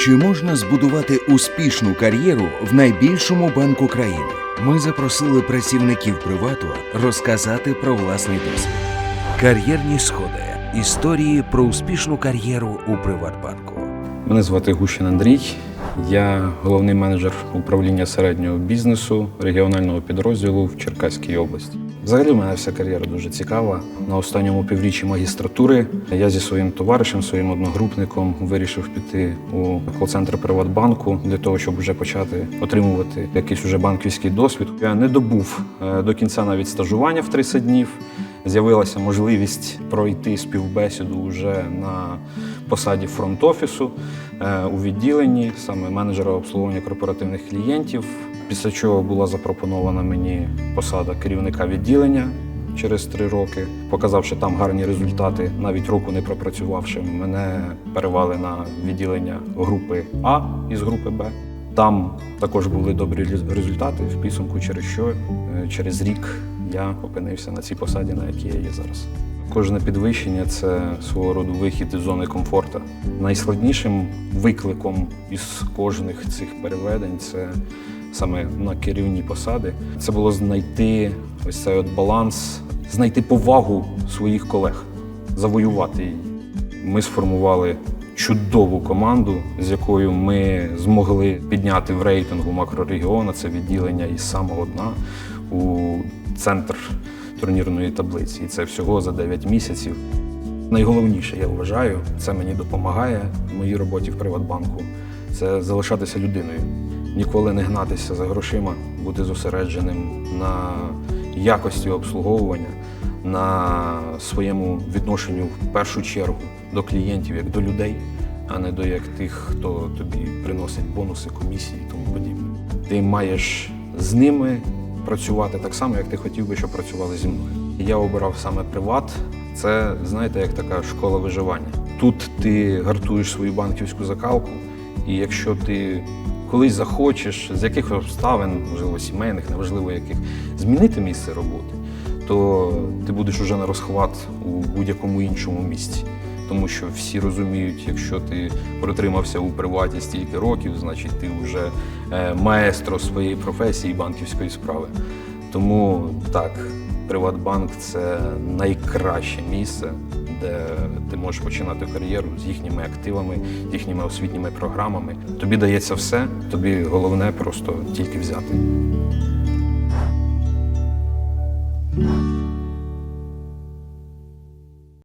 Чи можна збудувати успішну кар'єру в найбільшому банку країни? Ми запросили працівників привату розказати про власний досвід. Кар'єрні сходи. Історії про успішну кар'єру у Приватбанку. Мене звати Гущин Андрій. Я головний менеджер управління середнього бізнесу регіонального підрозділу в Черкаській області. Взагалі, у мене вся кар'єра дуже цікава. На останньому півріччі магістратури я зі своїм товаришем, своїм одногрупником, вирішив піти у кол-центр Приватбанку для того, щоб вже почати отримувати якийсь уже банківський досвід. Я не добув е, до кінця навіть стажування в 30 днів. З'явилася можливість пройти співбесіду вже на посаді фронт-офісу е, у відділенні, саме менеджера обслуговування корпоративних клієнтів. Після чого була запропонована мені посада керівника відділення через три роки. Показавши там гарні результати, навіть року не пропрацювавши, мене перевели на відділення групи А із групи Б. Там також були добрі результати в підсумку, через що е, через рік я опинився на цій посаді, на якій я є зараз. Кожне підвищення це свого роду вихід із зони комфорту. Найскладнішим викликом із кожних цих переведень це саме на керівні посади. Це було знайти ось цей от баланс, знайти повагу своїх колег, завоювати її. Ми сформували чудову команду, з якою ми змогли підняти в рейтингу макрорегіону. Це відділення із самого дна у центр турнірної таблиці. І це всього за 9 місяців. Найголовніше, я вважаю, це мені допомагає в моїй роботі в Приватбанку. Це залишатися людиною, ніколи не гнатися за грошима, бути зосередженим на якості обслуговування, на своєму відношенню в першу чергу до клієнтів як до людей, а не до як тих, хто тобі приносить бонуси, комісії і тому подібне. Ти маєш з ними працювати так само, як ти хотів би, щоб працювали зі мною. Я обирав саме приват. Це, знаєте, як така школа виживання. Тут ти гартуєш свою банківську закалку, і якщо ти колись захочеш з яких обставин, можливо, сімейних, неважливо яких, змінити місце роботи, то ти будеш уже на розхват у будь-якому іншому місці. Тому що всі розуміють, якщо ти протримався у приваті стільки років, значить ти вже е, маестро своєї професії банківської справи. Тому так, Приватбанк це найкраще місце, де ти можеш починати кар'єру з їхніми активами, їхніми освітніми програмами. Тобі дається все, тобі головне просто тільки взяти.